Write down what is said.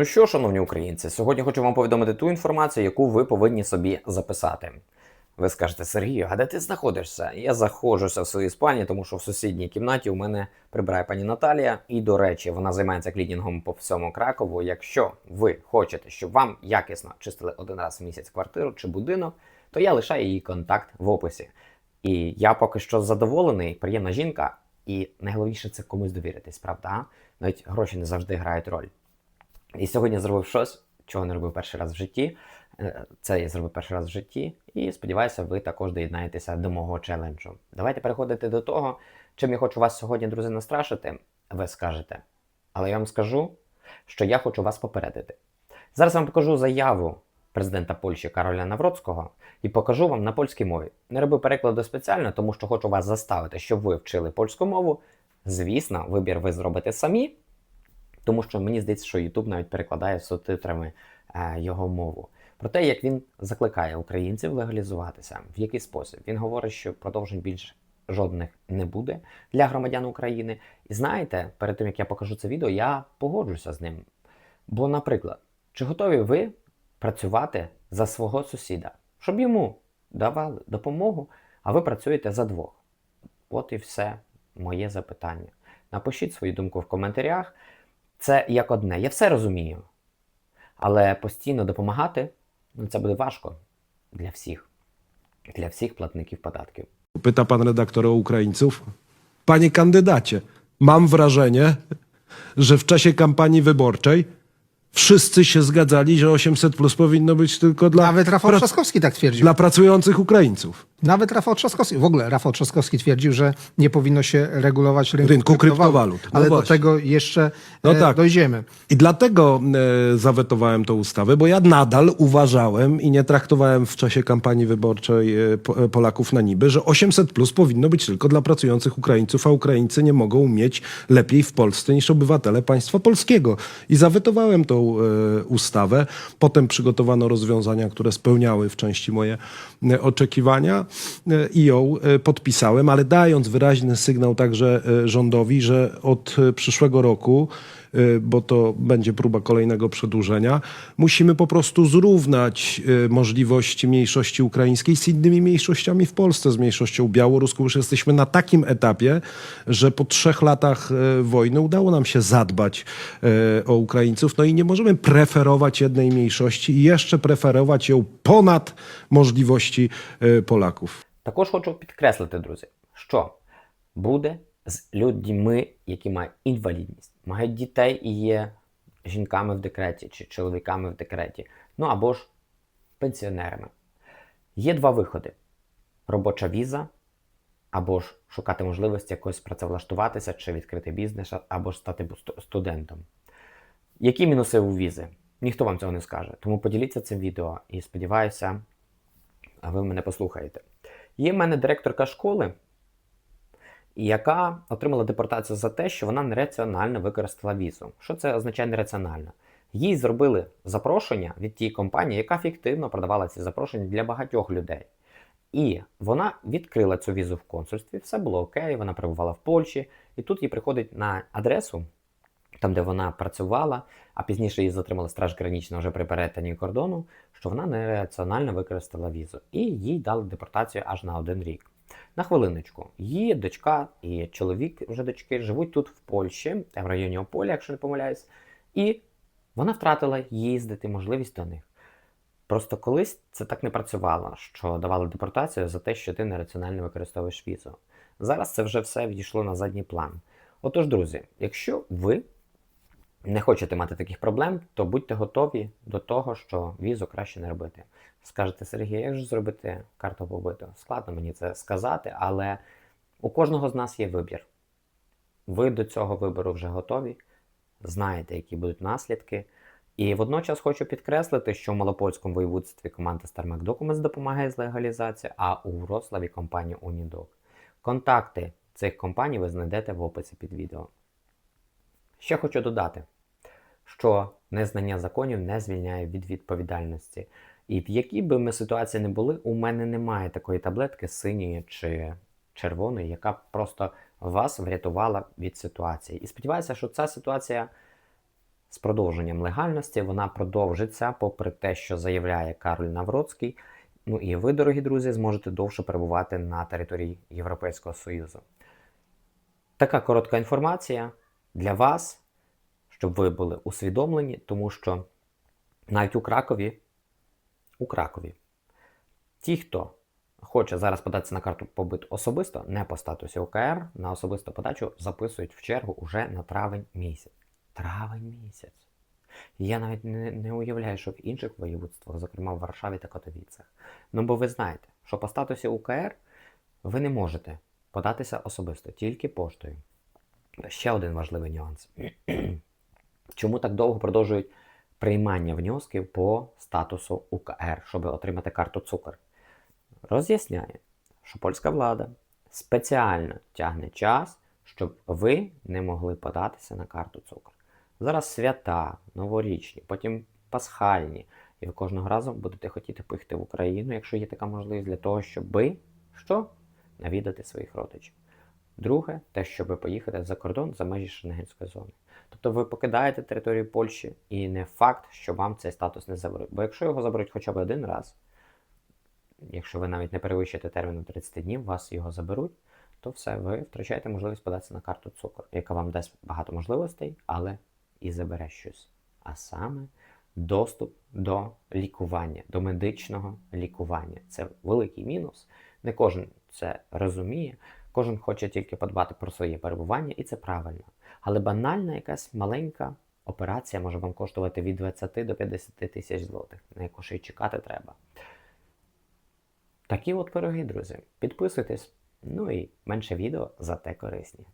Ну що, шановні українці, сьогодні хочу вам повідомити ту інформацію, яку ви повинні собі записати. Ви скажете, Сергію, а де ти знаходишся? Я заходжуся в своїй спальні, тому що в сусідній кімнаті у мене прибирає пані Наталія. І, до речі, вона займається клінінгом по всьому Кракову. Якщо ви хочете, щоб вам якісно чистили один раз в місяць квартиру чи будинок, то я лишаю її контакт в описі. І я поки що задоволений, приємна жінка, і найголовніше це комусь довіритись, правда? Навіть гроші не завжди грають роль. І сьогодні зробив щось, чого не робив перший раз в житті. Е, Це я зробив перший раз в житті, і сподіваюся, ви також доєднаєтеся до мого челенджу. Давайте переходити до того, чим я хочу вас сьогодні, друзі, настрашити. Ви скажете. Але я вам скажу, що я хочу вас попередити. Зараз вам покажу заяву президента Польщі Кароля Навроцького і покажу вам на польській мові. Не робив перекладу спеціально, тому що хочу вас заставити, щоб ви вчили польську мову. Звісно, вибір ви зробите самі, тому що мені здається, що YouTube навіть перекладає субтитрами е, його мову. Про те, як він закликає українців легалізуватися, в який спосіб. Він говорить, що продовжень більш жодних не буде для громадян України. І знаєте, перед тим як я покажу це відео, я погоджуся з ним. Бо, наприклад, чи готові ви працювати за свого сусіда, щоб йому давали допомогу, а ви працюєте за двох? От і все моє запитання. Напишіть свою думку в коментарях. Це як одне. Я все розумію. Але постійно допомагати ну, це буде важко для всіх, для всіх платників податків. Pyta pan redaktor o Ukraińców. Panie kandydacie, mam wrażenie, że w czasie kampanii wyborczej wszyscy się zgadzali, że 800 plus powinno być tylko dla, Nawet Rafał pra- Trzaskowski tak twierdził. dla pracujących Ukraińców. Nawet Rafał Trzaskowski, w ogóle Rafał Trzaskowski twierdził, że nie powinno się regulować rynku, Rynku kryptowalut. No Ale do właśnie. tego jeszcze No e, tak. dojdziemy. I dlatego e, zawetowałem tę ustawę, bo ja nadal uważałem i nie traktowałem w czasie kampanii wyborczej e, po, e, Polaków na niby, że 800 plus powinno być tylko dla pracujących Ukraińców, a Ukraińcy nie mogą mieć lepiej w Polsce niż obywatele państwa polskiego. I zawetowałem tą e, ustawę. Potem przygotowano rozwiązania, które spełniały w części moje e, oczekiwania e, i ją podpisałem, ale dając wyraźny sygnał także rządowi, że od przyszłego roku bo to będzie próba kolejnego przedłużenia. Musimy po prostu zrównać y, możliwości mniejszości ukraińskiej z innymi mniejszościami w Polsce, z mniejszością białoruską. Już jesteśmy na takim etapie, że po trzech latach y, wojny udało nam się zadbać y, o Ukraińców, no i nie możemy preferować jednej mniejszości i jeszcze preferować ją ponad możliwości y, Polaków. Також хочу підкреслити, друзі, що буде з людьми, які мають інвалідність, мають дітей і є жінками в декреті чи чоловіками в декреті, ну або ж пенсіонерами. Є два виходи: робоча віза, або ж шукати можливості якось працевлаштуватися чи відкрити бізнес, або ж стати студентом. Які мінуси у візи? Ніхто вам цього не скаже. Тому поділіться цим відео і сподіваюся, ви мене послухаєте. Є в мене директорка школи, яка отримала депортацію за те, що вона нераціонально використала візу. Що це означає нераціонально? Їй зробили запрошення від тієї компанії, яка фіктивно продавала ці запрошення для багатьох людей. І вона відкрила цю візу в консульстві, все було окей, вона перебувала в Польщі, і тут їй приходить на адресу, там, де вона працювала, а пізніше її затримали страж гранічна вже при перетині кордону, що вона нераціонально використала візу. І їй дали депортацію аж на один рік. На хвилиночку, її дочка і чоловік вже дочки живуть тут в Польщі, в районі Ополя, якщо не помиляюсь, і вона втратила їздити можливість до них. Просто колись це так не працювало, що давали депортацію за те, що ти нераціонально використовуєш візу. Зараз це вже все відійшло на задній план. Отож, друзі, якщо ви не хочете мати таких проблем, то будьте готові до того, що візу краще не робити. Скажете, Сергій, як же зробити карту побиту? Складно мені це сказати, але у кожного з нас є вибір. Ви до цього вибору вже готові, знаєте, які будуть наслідки. І водночас хочу підкреслити, що в Малопольському воєводстві команда StarMac Documents допомагає з легалізацією, а у Вроцлаві компанія Unidoc. Контакти цих компаній ви знайдете в описі під відео. Ще хочу додати, що незнання законів не звільняє від відповідальності. І в якій би ми ситуації не були, у мене немає такої таблетки синьої чи червоної, яка просто вас врятувала від ситуації. І сподіваюся, що ця ситуація з продовженням легальності. Вона продовжиться, попри те, що заявляє Кароль Навроцький. Ну і ви, дорогі друзі, зможете довше перебувати на території Європейського Союзу. Така коротка інформація для вас, щоб ви були усвідомлені, тому що навіть у Кракові, у Кракові, ті, хто хоче зараз податися на карту побит особисто, не по статусі ОКР, на особисту подачу записують в чергу уже на травень місяць. Травень місяць. Я навіть не, не уявляю, що в інших воєводствах, зокрема в Варшаві та Катовіцях. Ну бо ви знаєте, що по статусі УКР ви не можете податися особисто, тільки поштою. Ще один важливий нюанс. Чому так довго продовжують приймання внесків по статусу УКР, щоб отримати карту цукор? Роз'ясняє, що польська влада спеціально тягне час, щоб ви не могли податися на карту цукор. Зараз свята, новорічні, потім пасхальні. І ви кожного разу будете хотіти поїхати в Україну, якщо є така можливість, для того, щоб що? навідати своїх родичів. Друге, те, щоб поїхати за кордон за межі Шенгенської зони. Тобто ви покидаєте територію Польщі, і не факт, що вам цей статус не заберуть. Бо якщо його заберуть хоча б один раз, якщо ви навіть не перевищите терміну 30 днів, вас його заберуть, то все, ви втрачаєте можливість податися на карту цукор, яка вам дасть багато можливостей, але і забере щось. А саме доступ до лікування, до медичного лікування. Це великий мінус. Не кожен це розуміє, кожен хоче тільки подбати про своє перебування, і це правильно. Але банальна якась маленька операція може вам коштувати від 20 до 50 тисяч злотих, на яку ще й чекати треба. Такі от пироги, друзі. Підписуйтесь, ну і менше відео, зате корисні.